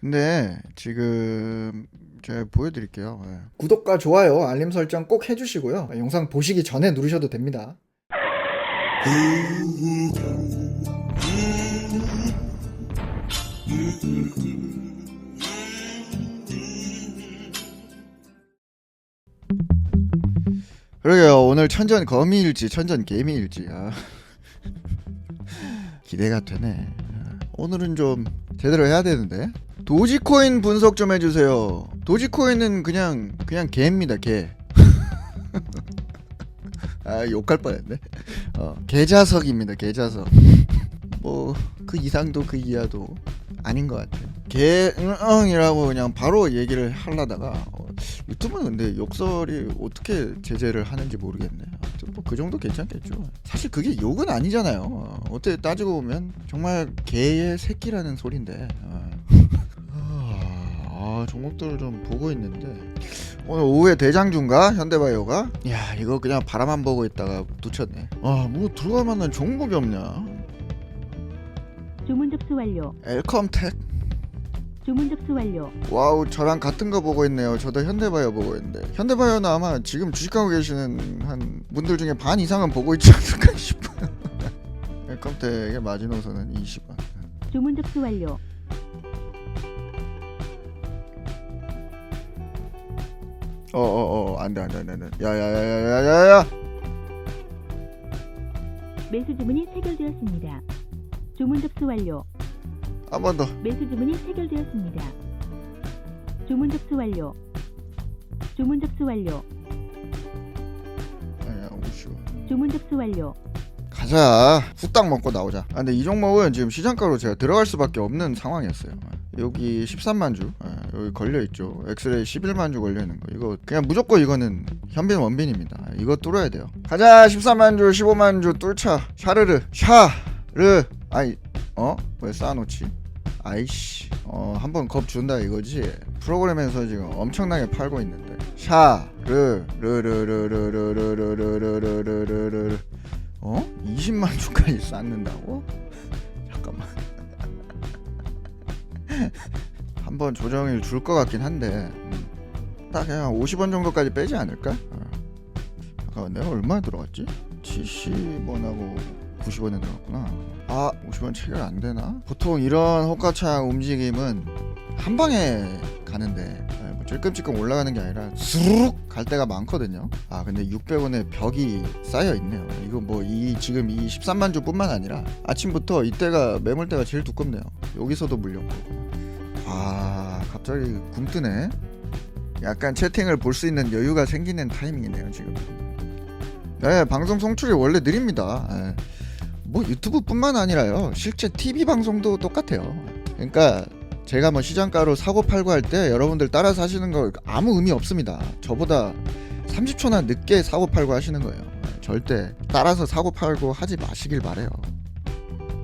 근데 지금 제가 보여드릴게요. 예. 구독과 좋아요, 알림 설정 꼭 해주시고요. 영상 보시기 전에 누르셔도 됩니다. 그러게요. 오늘 천전 거미일지 천전 개미일지 아. 기대가 되네. 아, 오늘은 좀 제대로 해야 되는데. 도지코인 분석 좀 해주세요. 도지코인은 그냥 그냥 개입니다 개. 아 욕할 뻔했네. 어, 개자석입니다 개자석. 뭐 그 이상도 그 이하도 아닌 것 같아요. 개응이라고 그냥 바로 얘기를 하려다가 어, 유튜브는 근데 욕설이 어떻게 제재를 하는지 모르겠네. 뭐그 정도 괜찮겠죠. 사실 그게 욕은 아니잖아요. 어, 어떻게 따지고 보면 정말 개의 새끼라는 소린데. 어. 아, 종목들을 좀 보고 있는데 오늘 오후에 대장주인가 현대바이오가 야 이거 그냥 바라만 보고 있다가 놓쳤네. 아뭐 들어갈 만한 종목이 없냐? 주문 접수 완료. 엘컴텍 주문 접수 완료. 와우 저랑 같은 거 보고 있네요 저도 현대바이오 보고 있는데 현대바이오는 아마 지금 주식하고 계시는 한 분들 중에 반 이상은 보고 있지 않을까 싶어요 엘컴텍의 마지노선은 20원 주문 접수 완료. 어어어 안돼 안돼 안돼 안돼 야야야야야야야 매수 주문이 체결되었습니다. 주문 접수 완료. 한 번 더 매수 주문이 체결되었습니다. 주문 접수 완료. 주문 접수 완료. 아야 50원 주문 접수 완료. 가자 후딱 먹고 나오자. 아 근데 이 종목은 지금 시장가로 제가 들어갈 수밖에 없는 상황이었어요. 여기 13만 주 예, 여기 걸려있죠. 엑스레이 11만 주 걸려있는 거. 이거 그냥 무조건 이거는 현빈 원빈입니다. 이거 뚫어야 돼요. 가자! 13만 주 15만 주 뚫자. 샤르르. 샤르. 아이 어? 왜 쌓아놓지? 아이씨. 어 한 번 겁 준다 이거지? 프로그램에서 지금 엄청나게 팔고 있는데. 샤르 르르르르르르르르르르르르 어? 20만 주까지 쌓는다고? 잠깐만 한번 조정일 줄것 같긴 한데 음, 딱 그냥 50원 정도까지 빼지 않을까? 어. 잠깐만 내가 얼마 들어갔지? 70원하고 90원에 들어갔구나 아 50원 체결 안 되나? 보통 이런 호가창 움직임은 한 방에 가는데 예, 뭐 찔끔찔끔 올라가는 게 아니라 수룩 갈 때가 많거든요. 아 근데 600원의 벽이 쌓여 있네요. 이거 뭐 이 지금 이 13만 주뿐만 아니라 아침부터 이때가 매물대가 제일 두껍네요. 여기서도 물렸고. 아 갑자기 굼뜨네. 약간 채팅을 볼 수 있는 여유가 생기는 타이밍이네요 지금. 네 방송 송출이 원래 느립니다. 예. 뭐 유튜브뿐만 아니라요 실제 TV 방송도 똑같아요. 그러니까 제가 뭐 시장가로 사고 팔고 할 때 여러분들 따라서 하시는 거 아무 의미 없습니다. 저보다 30초나 늦게 사고 팔고 하시는 거예요. 절대 따라서 사고 팔고 하지 마시길 바래요.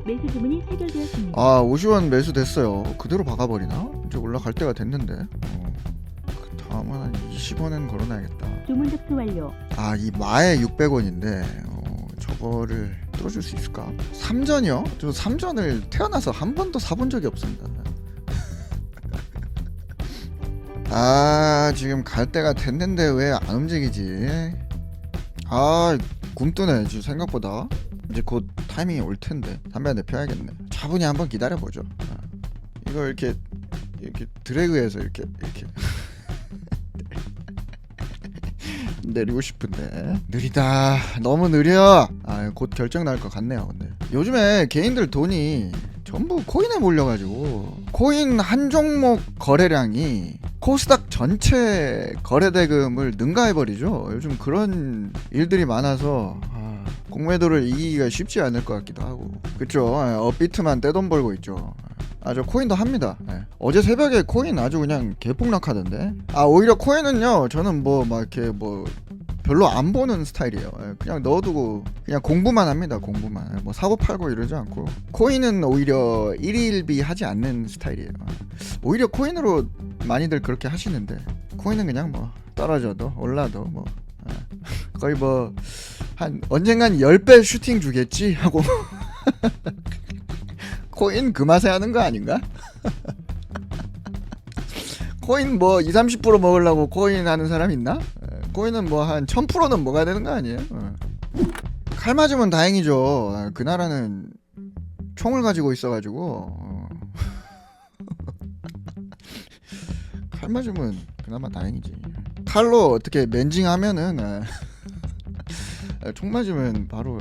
매수 주문이 체결되었습니다. 아 50원 매수 됐어요. 그대로 박아버리나? 이제 올라갈 때가 됐는데. 어, 그 다음은 한 20원은 걸어놔야겠다. 주문 접수 완료. 아 이 마에 600원인데 어, 저거를 뚫어줄 수 있을까? 3전이요? 저 3전을 태어나서 한 번도 사본 적이 없습니다. 아 지금 갈 때가 됐는데 왜 안 움직이지? 아 굼뜨네 지금 생각보다. 이제 곧 타이밍이 올 텐데. 담배 한 대 펴야겠네. 차분히 한번 기다려 보죠. 아, 이거 이렇게 이렇게 드래그해서 이렇게 이렇게. 내리고 싶은데. 느리다. 너무 느려. 아 곧 결정 날 것 같네요 근데. 요즘에 개인들 돈이 전부 코인에 몰려가지고 코인 한 종목 거래량이 코스닥 전체 거래 대금을 능가해버리죠 요즘 그런 일들이 많아서 아, 공매도를 이기기가 쉽지 않을 것 같기도 하고 그쵸 아, 업비트만 떼돈 벌고 있죠 아저 코인도 합니다. 예. 어제 새벽에 코인 아주 그냥 개폭락하던데. 아 오히려 코인은요 저는 뭐 막 이렇게 뭐 별로 안 보는 스타일이에요. 예, 그냥 넣어두고 그냥 공부만 합니다. 공부만. 예, 뭐 사고 팔고 이러지 않고 코인은 오히려 일일비 하지 않는 스타일이에요. 오히려 코인으로 많이들 그렇게 하시는데 코인은 그냥 뭐 떨어져도 올라도 뭐 예. 거의 뭐 한 언젠간 10배 슈팅 주겠지 하고 코인 그 맛에 하는 거 아닌가? 코인 뭐 2, 30% 먹으려고 코인 하는 사람 있나? 에, 코인은 뭐한 1000%는 먹어야 되는 거 아니에요? 어. 칼 맞으면 다행이죠. 아, 그 나라는 총을 가지고 있어가지고 어. 칼 맞으면 그나마 다행이지. 칼로 어떻게 맨징하면은 아, 아, 총 맞으면 바로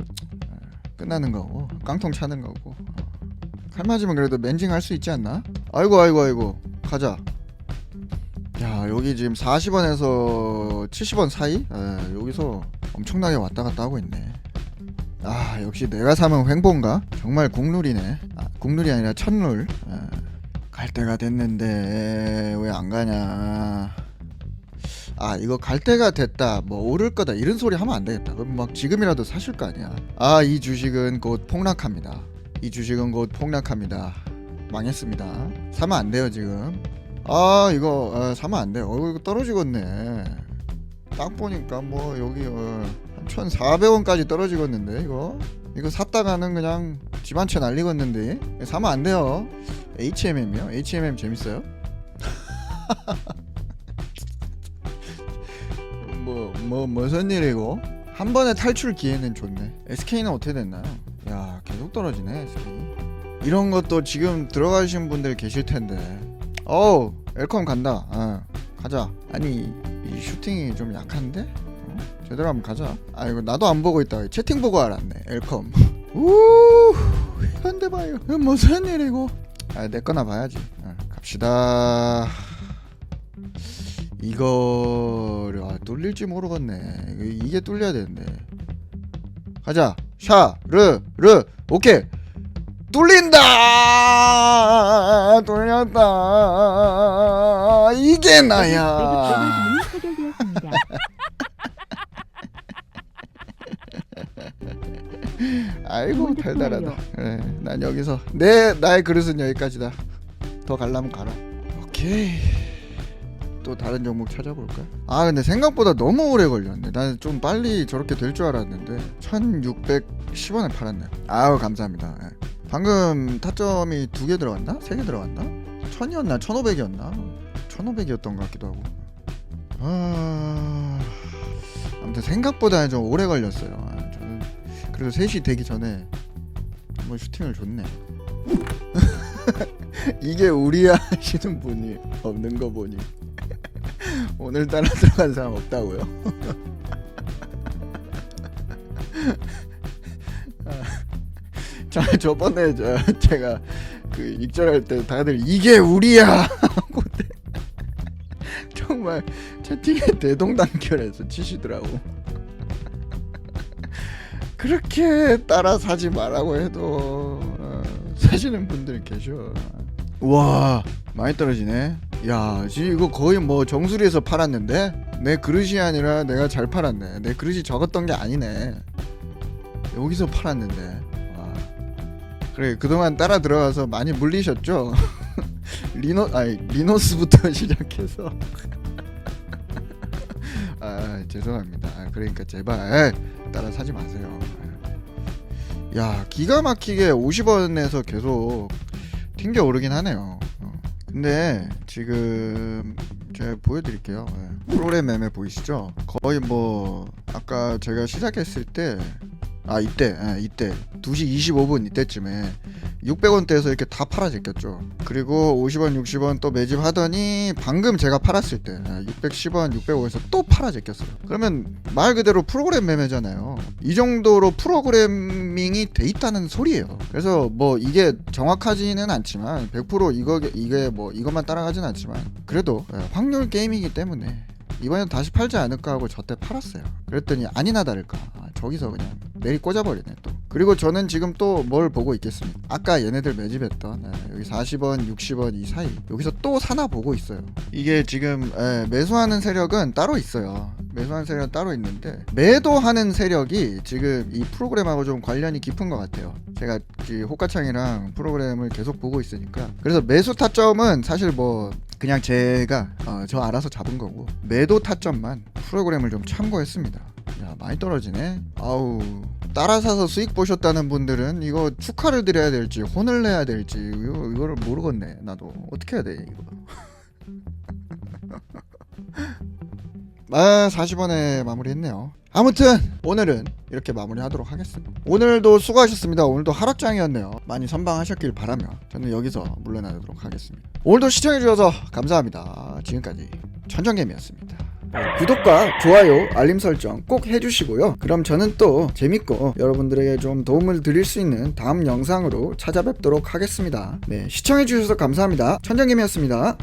아, 끝나는 거고 깡통 차는 거고 어. 칼 맞으면 그래도 맨징할 수 있지 않나? 아이고 아이고 아이고 가자. 야 여기 지금 40원에서 70원 사이? 에, 여기서 엄청나게 왔다 갔다 하고 있네. 아 역시 내가 사면 횡보인가? 정말 국룰이네. 아, 국룰이 아니라 첫룰. 에, 갈 때가 됐는데 왜 안 가냐? 아 이거 갈 때가 됐다 뭐 오를 거다 이런 소리 하면 안 되겠다 그럼 막 지금이라도 사실 거 아니야 아 이 주식은 곧 폭락합니다 이 주식은 곧 폭락합니다 망했습니다 사면 안 돼요 지금 아 이거 아, 사면 안 돼요 어 이거 떨어지겠네 딱 보니까 뭐 여기 어, 한 1400원까지 떨어지겠는데 이거 이거 샀다가는 그냥 집 한 채 날리겠는데 사면 안 돼요 HMM이요? HMM 재밌어요? 뭐, 뭐, 무슨 일이고? 한 번에 탈출 기회는 좋네. SK는 어떻게 됐나요? 야, 계속 떨어지네, SK. 이런 것도 지금 들어가신 분들 계실 텐데. 어우, 엘컴 간다. 어, 가자. 아니, 이 슈팅이 좀 약한데? 어? 제대로 한번 가자. 아, 이거 나도 안 보고 있다. 채팅 보고 알았네, 엘컴. 우, 현대 봐요. 이거 무슨 일이고? 아, 내 거나 봐야지. 어, 갑시다. 이거를 아, 뚫릴지 모르겠네. 이게 뚫려야 되는데. 가자. 샤, 르, 르. 오케이. 뚫린다. 뚫렸다. 이게 나야. 아이고 접수 달달하다. 그래, 난 여기서 내 나의 그릇은 여기까지다. 더 갈라면 가라. 오케이. 또 다른 종목 찾아볼까? 아 근데 생각보다 너무 오래 걸렸네. 나는 좀 빨리 저렇게 될 줄 알았는데 1,610원에 팔았네. 아우 감사합니다. 예. 방금 타점이 두 개 들어갔나? 세 개 들어갔나? 1,000이었나? 1,500이었나? 1,500이었던 것 같기도 하고. 아 아무튼 생각보다 좀 오래 걸렸어요. 아, 저는 그래도 3시 되기 전에 뭐 슈팅을 줬네. 이게 우리야 하시는 분이 없는 거 보니 오늘따라 들어간 사람 없다고요? 아, 저 저번에 저 제가 그 익절할 때 다들 이게 우리야 하고 때 정말 채팅에 대동단결해서 치시더라고. 그렇게 따라 사지 말라고 해도 어, 사시는 분들 계셔. 와 많이 떨어지네. 야 지금 이거 거의 뭐 정수리에서 팔았는데 내 그릇이 아니라 내가 잘 팔았네. 내 그릇이 적었던 게 아니네. 여기서 팔았는데. 와. 그래 그동안 따라 들어가서 많이 물리셨죠. 리노 아니 리노스부터 시작해서. 아 죄송합니다. 아, 그러니까 제발 따라 사지 마세요. 야 기가 막히게 50원에서 계속 튕겨 오르긴 하네요. 어. 근데 지금 제가 보여드릴게요. 예. 프로그램 매매 보이시죠? 거의 뭐 아까 제가 시작했을 때. 아 이때 예, 이때. 2시 25분 이때쯤에 600원대에서 이렇게 다 팔아 제꼈죠. 그리고 50원 60원 또 매집하더니 방금 제가 팔았을 때 예, 610원 605에서 또 팔아 제꼈어요. 그러면 말 그대로 프로그램 매매잖아요. 이 정도로 프로그래밍이 돼 있다는 소리예요. 그래서 뭐 이게 정확하지는 않지만 100% 이거 이게 뭐 이것만 따라가진 않지만 그래도 예, 확률 게임이기 때문에 이번엔 다시 팔지 않을까 하고 저때 팔았어요. 그랬더니 아니나 다를까 아, 저기서 그냥 내리 꽂아버리네 또. 그리고 저는 지금 또 뭘 보고 있겠습니까? 아까 얘네들 매집했던 예, 여기 40원, 60원 이 사이 여기서 또 사나 보고 있어요. 이게 지금 예, 매수하는 세력은 따로 있어요. 매수하는 세력은 따로 있는데 매도하는 세력이 지금 이 프로그램하고 좀 관련이 깊은 것 같아요. 제가 이 호가창이랑 프로그램을 계속 보고 있으니까 그래서 매수 타점은 사실 뭐 그냥 제가 어, 저 알아서 잡은 거고 매도 타점만 프로그램을 좀 참고했습니다. 야 많이 떨어지네. 아우 따라 사서 수익 보셨다는 분들은 이거 축하를 드려야 될지 혼을 내야 될지 이거 이거를 모르겠네. 나도. 어떻게 해야 돼 이거. 아 40원에 마무리했네요. 아무튼 오늘은 이렇게 마무리하도록 하겠습니다. 오늘도 수고하셨습니다. 오늘도 하락장이었네요. 많이 선방하셨길 바라며 저는 여기서 물러나도록 하겠습니다. 오늘도 시청해주셔서 감사합니다. 지금까지 천정개미였습니다 구독과 좋아요, 알림 설정 꼭 해주시고요. 그럼 저는 또 재밌고 여러분들에게 좀 도움을 드릴 수 있는 다음 영상으로 찾아뵙도록 하겠습니다. 네, 시청해주셔서 감사합니다. 천정님이었습니다.